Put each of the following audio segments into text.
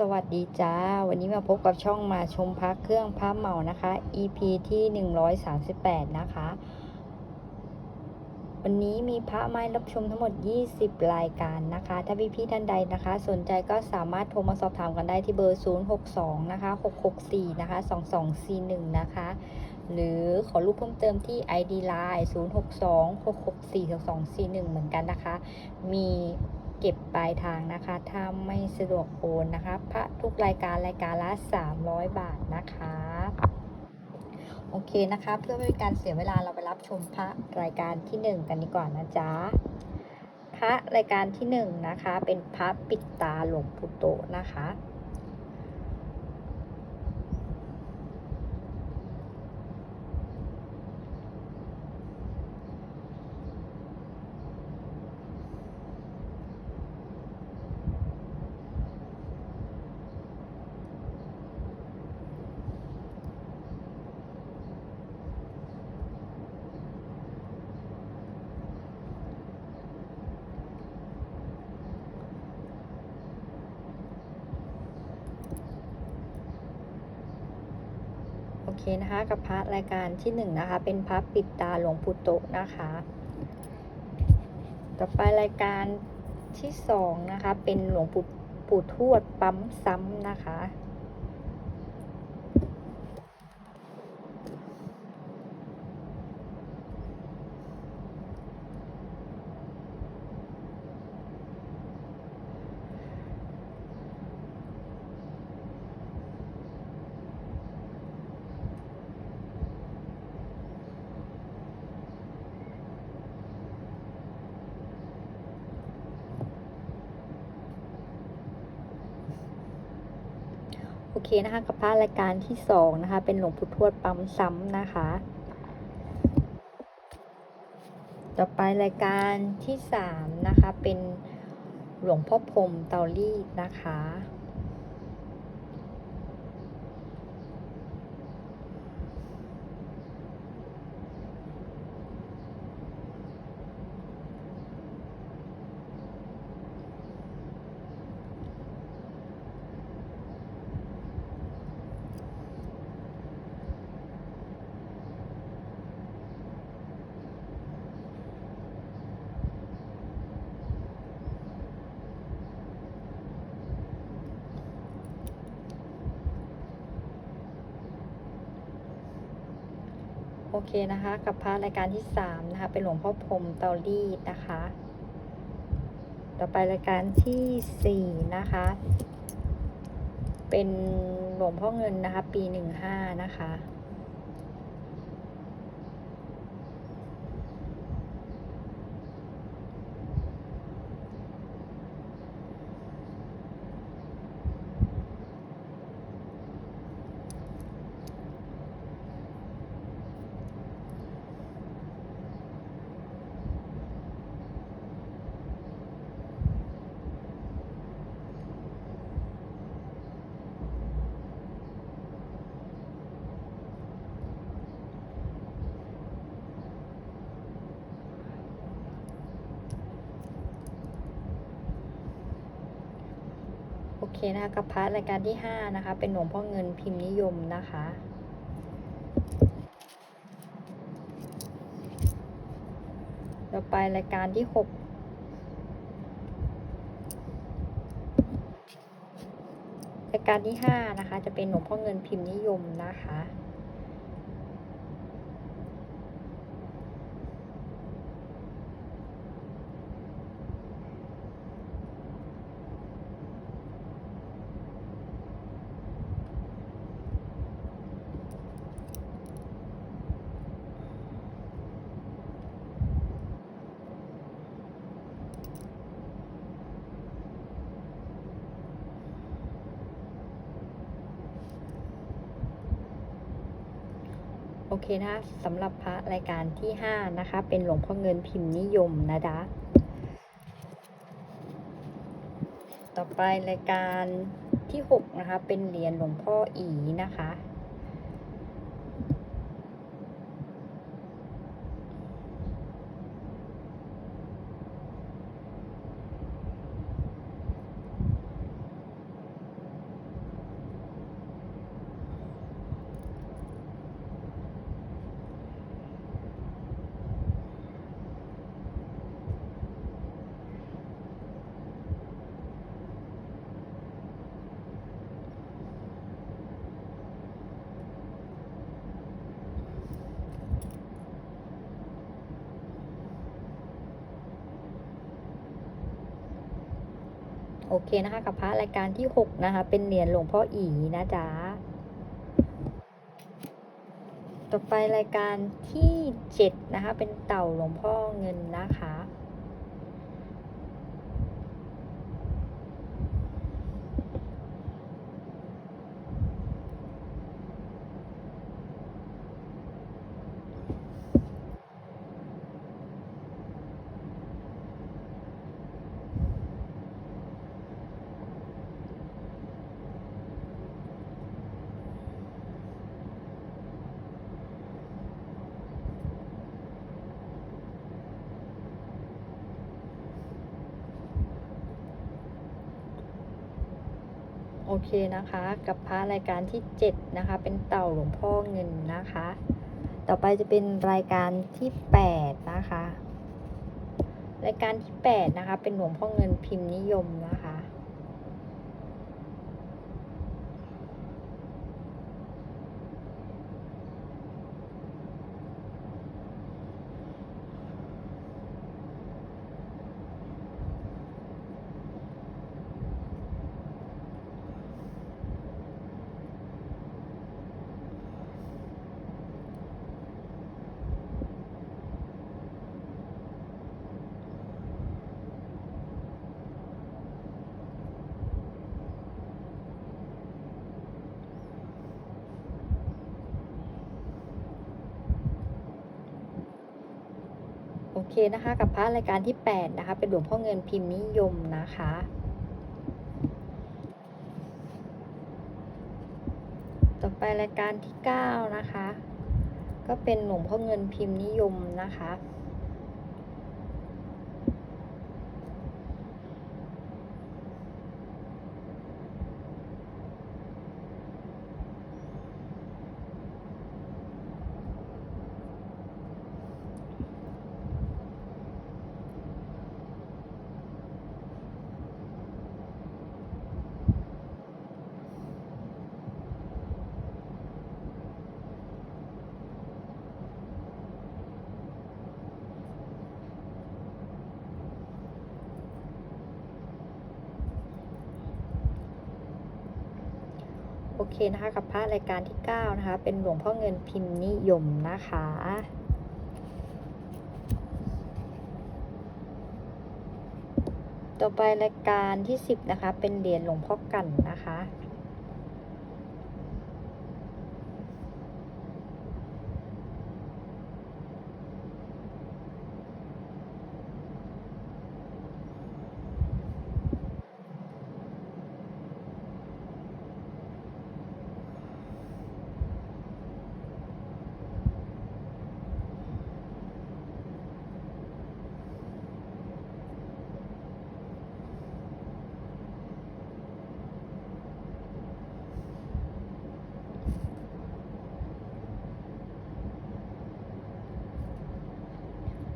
สวัสดีจ้า วันนี้มาพบกับช่องมาชมพระเครื่องพระเหมานะคะ EP ที่ 138 นะคะ วันนี้มีพระไม้รับชมทั้งหมด 20 รายการนะคะ ถ้าพี่พี่ๆท่านใดนะคะ สนใจก็สามารถโทรมาสอบถามกันได้ที่เบอร์ 062 นะคะ 664 นะคะ 2241 นะคะ หรือขอรูปเพิ่มเติมที่ ID Line 062 664 2241 เหมือนกันนะคะ มี เก็บปลายทางนะคะ ถ้าไม่สะดวกโอนนะคะ พระทุกรายการรายการละ 300 บาทนะคะ โอเคนะคะ เพื่อไม่เป็นการเสียเวลาเราไปรับชมพระรายการที่ 1 กันดีกว่านะจ๊ะพระรายการที่ 1 นะคะ เป็นพระปิดตาหลวงปู่โตนะคะ นะคะกับพระรายการที่หนึ่งนะคะ เป็นพระปิดตาหลวงปู่โตนะคะ ต่อไปรายการที่สองนะคะ เป็นหลวงปู่ปู่ทวดปั๊มซ้ำนะคะ โอ เคนะคะกับพระรายการที่สองนะคะ เป็นหลวงปู่ทวดปั๊มซ้ำนะคะ ต่อไปรายการที่สามนะคะ เป็นหลวงพ่อพรมเตาลีดนะคะ โอเคนะคะ กับพระรายการที่สามนะคะ เป็นหลวงพ่อพรมเตารีดนะคะ ต่อไปรายการที่สี่นะคะ เป็นหลวงพ่อเงินนะคะ ปีหนึ่งห้านะคะ เคนะคะกับพระรายการที่ห้านะคะ เป็นหลวงพ่อเงินพิมพ์นิยมนะคะ ต่อไปรายการที่หกรายการที่ห้านะคะ จะเป็นหลวงพ่อเงินพิมพ์นิยมนะคะ โอเคนะคะสำหรับพระรายการที่ห้านะคะ เป็นหลวงพ่อเงินพิมพ์นิยมนะจ๊ะต่อไปรายการที่หกนะคะ เป็นเหรียญหลวงพ่ออีนะคะ เคนะคะกับพระรายการที่ 6 นะคะ เป็นเหรียญหลวงพ่ออีนะจ๊ะ ต่อไปรายการที่ 7 นะคะ เป็นเต่าหลวงพ่อเงินนะคะ เคนะคะ กับพระรายการที่ 7 นะคะ เป็นเต่าหลวงพ่อเงินนะคะ ต่อไปจะเป็นรายการที่ 8 นะคะ รายการที่ 8 นะคะ เป็นหลวงพ่อเงินพิมพ์นิยม เคนะคะ กับพระรายการที่ 8 นะคะ เป็นหลวงพ่อเงินพิมพ์นิยมนะคะ ต่อไปรายการที่ 9 นะคะ ก็เป็นหลวงพ่อเงินพิมพ์นิยมนะคะ เคนะคะกับพระรายการที่9นะคะ เป็นหลวงพ่อเงินพิมพ์นิยมนะคะต่อไปรายการที่ 10 นะคะ เป็นเหรียญหลวงพ่อกันนะคะ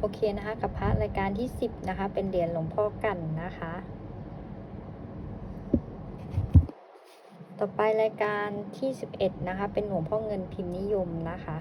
โอเคนะคะกับพระรายการที่ 10 นะคะ เป็นเหรียญหลวงพ่อกันนะคะ ต่อไปรายการที่ 11 นะคะ เป็นหลวงพ่อเงินพิมพ์นิยมนะคะ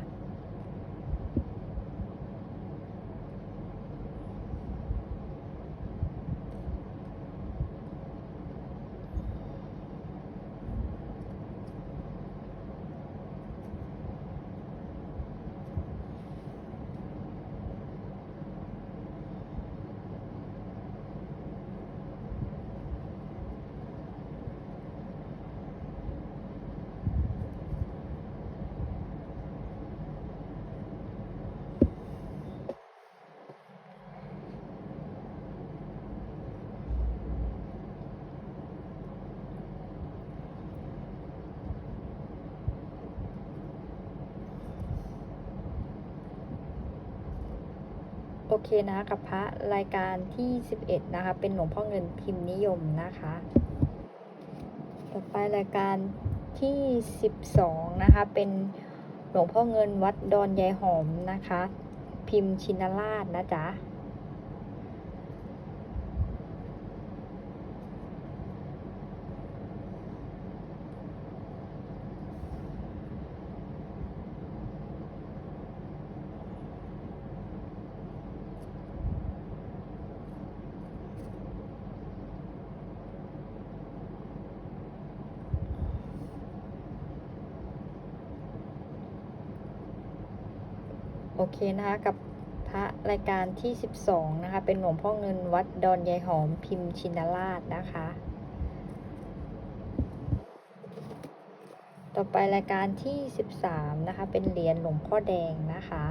เคนะคะกับพระรายการที่ 11 นะคะ เป็นหลวงพ่อเงินพิมพ์นิยมนะคะ ต่อไปรายการที่ 12 นะคะ เป็นหลวงพ่อเงินวัดดอนยายหอมนะคะ พิมพ์ชินราชนะจ๊ะ โโอเคนะคะกับพระรายการที่ 12 นะคะ เป็นหลวงพ่อเงินวัดดอนยายหอมพิมพ์ชินราชนะคะ ต่อไปรายการที่ 13 นะคะ เป็นเหรียญหลวงพ่อแดงนะคะ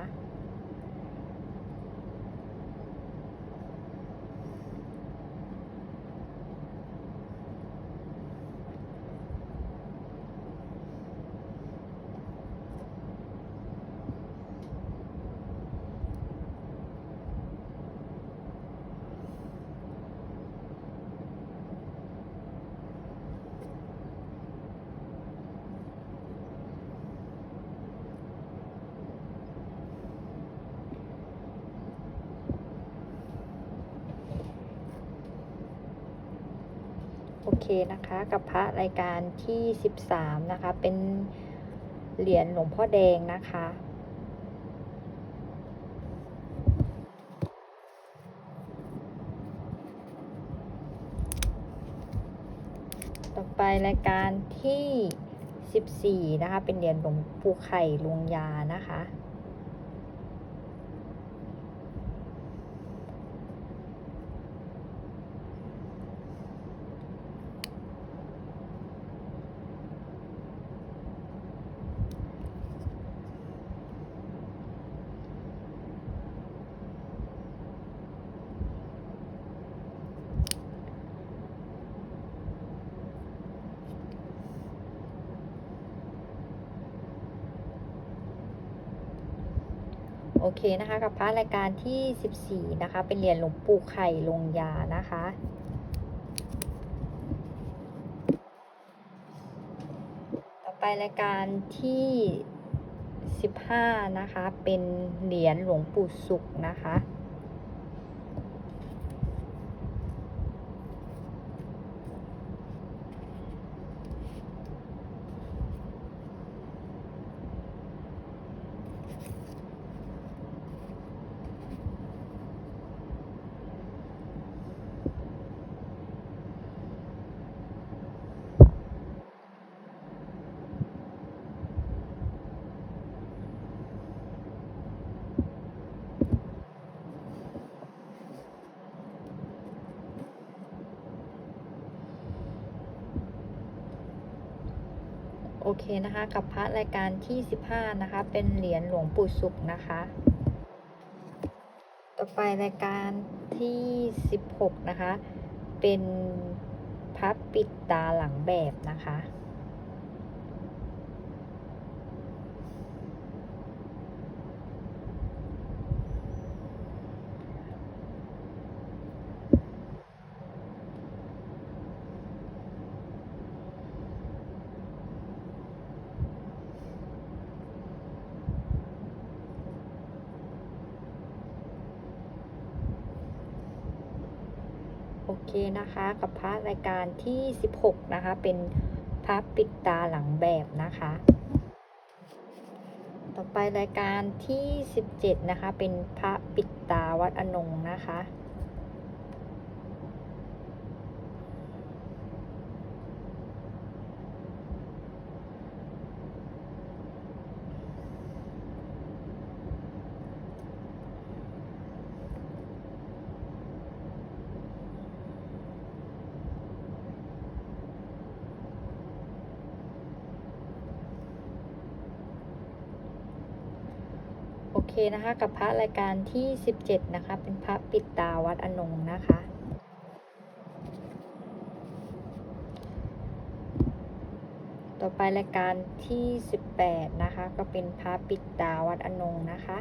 โอ เคนะคะ กับพระรายการที่ 13 นะคะ เป็นเหรียญหลวงพ่อแดงนะคะต่อไปรายการที่ 14 นะคะ เป็นเหรียญหลวงปู่ไข่ลวงยานะคะ โอ เคนะคะ กับพระรายการที่ 14 นะคะ เป็นเหรียญหลวงปู่ไข่ลงยานะคะ ต่อไปรายการที่ 15 นะคะ เป็นเหรียญหลวงปู่สุขนะคะ อเคนะคะ กับพระรายการที่ 15 นะคะ เป็นเหรียญหลวงปู่สุขนะคะ ต่อไปรายการที่ 16 นะคะ เป็นพระปิดตาหลังแบบนะคะ เคนะคะ กับพระรายการที่ 16 นะคะ เป็นพระปิดตาหลังแบบนะคะ ต่อไปรายการที่ 17 นะคะ เป็นพระปิดตาวัดอนงนะคะ เคนะคะกับพระรายการที่ 17 นะคะ เป็นพระปิดตาวัดอนงนะคะ ต่อไปรายการที่ 18 นะคะ ก็เป็นพระปิดตาวัดอนงนะคะ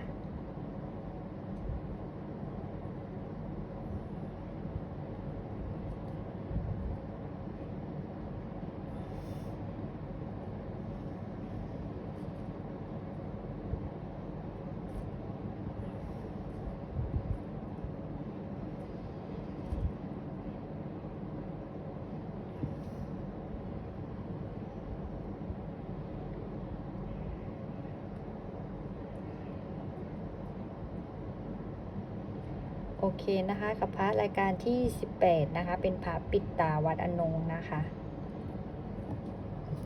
เคนะคะกับพระรายการที่ 18 นะคะ เป็นพระปิดตาวัดอนงนะคะ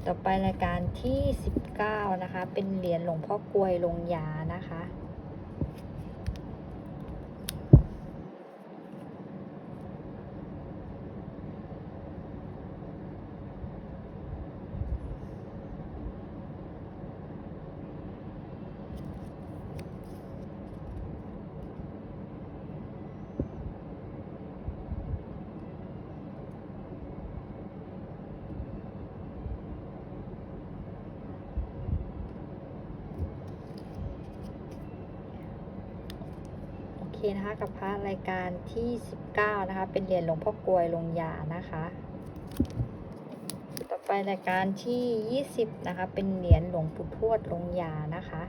ต่อไปรายการที่ 19 นะคะ เป็นเหรียญหลวงพ่อกลวยลงยานะคะ นะคะกับพระรายการที่ 19 นะคะ เป็นเหรียญหลวงพ่อกลวยลงยานะคะ ต่อไปรายการที่ 20 นะคะ เป็นเหรียญหลวงปู่ทวดลงยานะคะ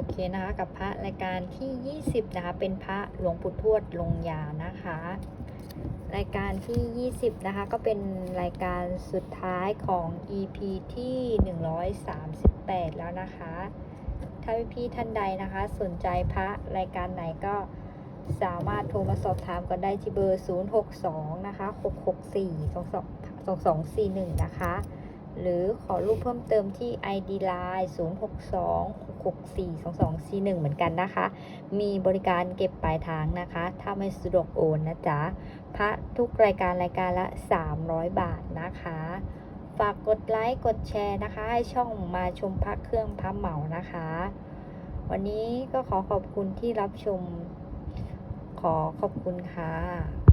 โอเคนะคะกับพระรายการที่ 20 นะคะ เป็นพระหลวงปู่ทวดลงยานะคะ รายการที่ 20 นะคะ ก็เป็นรายการสุดท้ายของ EP ที่ 138 แล้วนะคะ ถ้าพี่ๆท่านใดนะคะ สนใจพระรายการไหนก็สามารถโทรมาสอบถามกันได้ที่เบอร์ 062 นะคะ 664 2241 นะคะ หรือขอรูปเพิ่มเติมที่ ID Line 06642241 เหมือนกันนะคะ มีบริการเก็บปลายทางนะคะ ถ้าไม่สะดวกโอนนะจ๊ะ พระทุกรายการรายการละ 300 บาทนะคะ ฝากกดไลค์กดแชร์นะคะ ให้ช่องมาชมพระเครื่องพระเหมานะคะ วันนี้ก็ขอขอบคุณที่รับชม ขอขอบคุณค่ะ